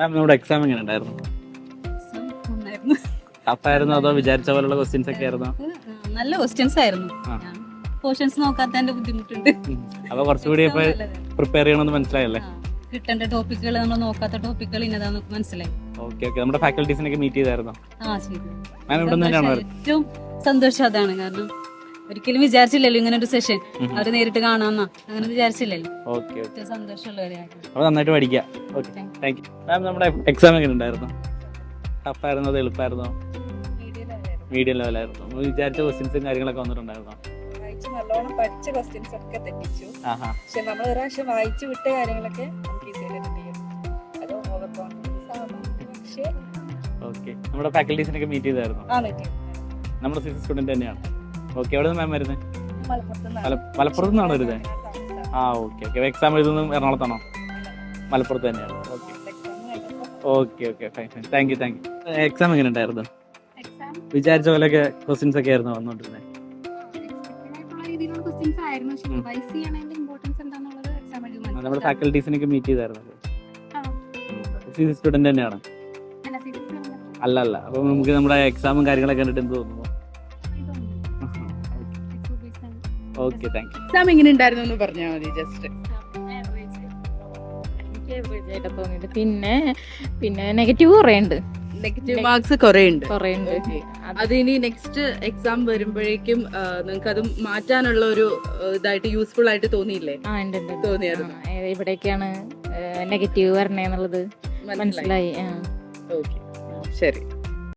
മാം നമ്മുടെ എക്സാം എങ്ങനെ ഉണ്ടായിരുന്നു. ടഫായിരുന്നു അതോ വിചാരിച്ച പോലുള്ള ക്വസ്റ്റ്യൻസ് ഒക്കെ ആയിരുന്നു? നല്ല ക്വസ്റ്റ്യൻസ് ആയിരുന്നു. പോർഷൻസ് നോക്കാത്തതിന്റെ ബുദ്ധിമുട്ടുണ്ട്. അപ്പൊ കുറച്ചുകൂടി ഇപ്പൊ. പ്രിപ്പയർ ചെയ്യണമെന്ന് മനസ്സിലായല്ലേ? കിട്ടേണ്ട ടോപ്പിക്കുകൾ നമ്മൾ നോക്കാത്ത ടോപ്പിക്കുകൾ ഇന്നതാന്ന് മനസ്സിലായി. ഓക്കെ ഓക്കെ നമ്മുടെ ഫാക്കൽറ്റീസിനൊക്കെ മീറ്റ് ചെയ്തായിരുന്നോ? ആ ശരി മാം ഇവിടെ. ഏറ്റവും സന്തോഷം അതാണ് കാരണം ഒരിക്കലും വിചാരിച്ചില്ലല്ലോ ഇങ്ങനെ ഒരു സെഷൻ അവരെ നേരിട്ട് കാണാന്നാ. അങ്ങനെ വിചാരിച്ചില്ലല്ലോ. Okay okay. ഏറ്റവും സന്തോഷമുള്ള കാര്യമാണ് അപ്പൊ നന്നായിട്ട് പഠിക്കുക ഓക്കെ താങ്ക് യു മാം നമ്മുടെ എക്സാം എങ്ങനെ ഉണ്ടായിരുന്നു? ടഫായിരുന്നോ അത് എളുപ്പമായിരുന്നോ മീഡിയം ലെവലായിരുന്നു നമ്മൾ വിചാരിച്ച ക്വസ്റ്റ്യൻസും കാര്യങ്ങളൊക്കെ വന്നിട്ടുണ്ടായിരുന്നോ? വായിച്ച് നല്ലോണം പഠിച്ച ക്വസ്റ്റ്യൻസ് ഒക്കെ തെറ്റിച്ചു. ആഹാ. പക്ഷെ നമ്മൾ ഒരു പ്രാവശ്യം വായിച്ചു വിട്ട കാര്യങ്ങളൊക്കെ നമുക്ക് ഈസിയായിട്ട് അത് ഓവർ കോൺഫിഡൻസ് ആവാം പക്ഷേ ഓക്കെ നമ്മുടെ ഫാക്കൽറ്റീസിനൊക്കെ മീറ്റ് ചെയ്തായിരുന്നു? ആ പറ്റി നമ്മുടെ സി സ്റ്റുഡന്റ് തന്നെയാണ്? ഓക്കെ എവിടെ നിന്ന് മാം വരുന്നത് മലപ്പുറത്ത് നിന്നാണ് വരുന്നത് ആ ഓക്കെ ഓക്കെ എക്സാം എഴുതുന്നത് എറണാകുളത്താണോ? മലപ്പുറത്ത് തന്നെയാണ്. Okay okay okay fine fine thank you thank you exam എങ്ങനെ ഉണ്ടായിരുന്നു? വിചാരിച്ച പോലെയൊക്കെ ക്വസ്റ്റ്യൻസ് ഒക്കെ ആയിരുന്നു വന്നോണ്ടിരുന്നത് നമ്മുടെ. ഫാക്കൽറ്റീസിനൊക്കെ മീറ്റ് ചെയ്തായിരുന്നു? സ്റ്റുഡന്റ് തന്നെയാണ്? അല്ല അല്ല. അപ്പൊ നമുക്ക് നമ്മുടെ എക്സാമും കാര്യങ്ങളൊക്കെ കണ്ടിട്ട് എന്ത് തോന്നുന്നു? ഓക്കെ താങ്ക് യു എക്സാം എങ്ങനെ ഉണ്ടായിരുന്നു എന്ന് പറഞ്ഞാൽ മതി ജസ്റ്റ് പിന്നെ പിന്നെ നെഗറ്റീവ് കുറേ ഉണ്ട്. നെഗറ്റീവ് മാർക്സ് കുറെ ഉണ്ട്. കുറേ ഉണ്ട്. അത് ഇനി നെക്സ്റ്റ് എക്സാം വരുമ്പോഴേക്കും നിങ്ങൾക്ക് അത് മാറ്റാനുള്ള ഒരു ഇതായിട്ട് യൂസ്ഫുൾ ആയിട്ട് തോന്നിയില്ലേ? ആ ഉണ്ട്. തോന്നിയായിരുന്നു. ഇവിടേക്കാണ് നെഗറ്റീവ് വരണേന്നുള്ളത് മനസ്സിലായി. മനസ്സിലായി ഓക്കെ ശരി.